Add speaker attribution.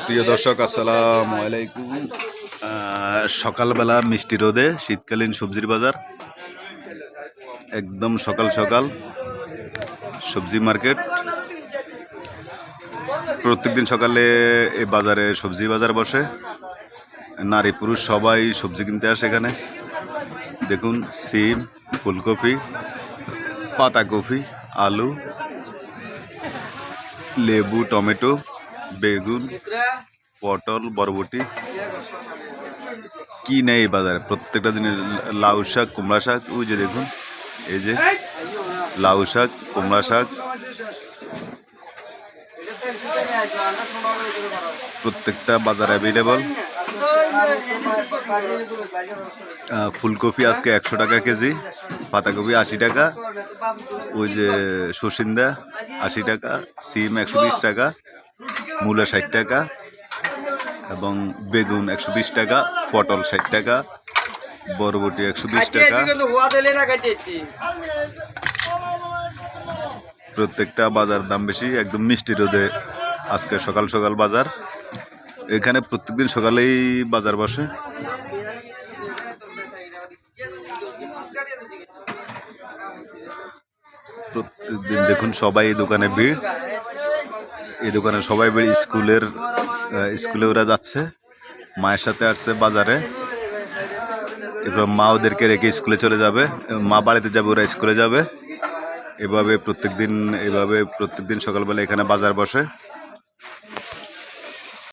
Speaker 1: প্রিয় দর্শক, আসসালামু আলাইকুম। সকালবেলা মিষ্টি রোদে, শীতকালীন সবজির বাজার। একদম সকাল সকাল সবজি মার্কেট। প্রত্যেকদিন সকালে এই বাজারে সবজি বাজার বসে। নারী পুরুষ সবাই সবজি কিনতে আসে এখানে। দেখুন, সিম, ফুলকপি, পাতাকপি, আলু, লেবু, টমেটো। বেগুন, পটল, বরবটি। কি নেই বাজারে? প্রত্যেকটা জিনিস, লাউ শাক, কুমড়া শাক, ওই যে দেখুন, এই যে লাউ শাক, কুমড়া শাক। প্রত্যেকটা বাজার অ্যাভেলেবল ফুলকপি আজকে একশো টাকা কেজি, পাতাকপি আশি টাকা, ওই যে সসিন্দা আশি টাকা, সিম একশো বিশ টাকা। মূলা ষাট টাকা এবং বেগুন একশো বিশ টাকা পটল ষাট টাকা বরবটি একশো বিশ টাকা। প্রত্যেকটা বাজার দাম বেশি একদম মিষ্টি রোদে আজকে সকাল সকাল বাজার। এখানে প্রত্যেকদিন সকালেই বাজার বসে। প্রত্যেকদিন দেখুন সবাই দোকানে ভিড়। এই দোকানে সবাই বেড়ে স্কুলের স্কুলে ওরা যাচ্ছে। মায়ের সাথে আসছে বাজারে। এবার মা ওদেরকে রেখে স্কুলে চলে যাবে। মা বাড়িতে যাবে, ওরা স্কুলে যাবে। এভাবে প্রত্যেকদিন এভাবে প্রত্যেকদিন সকালবেলা এখানে বাজার বসে।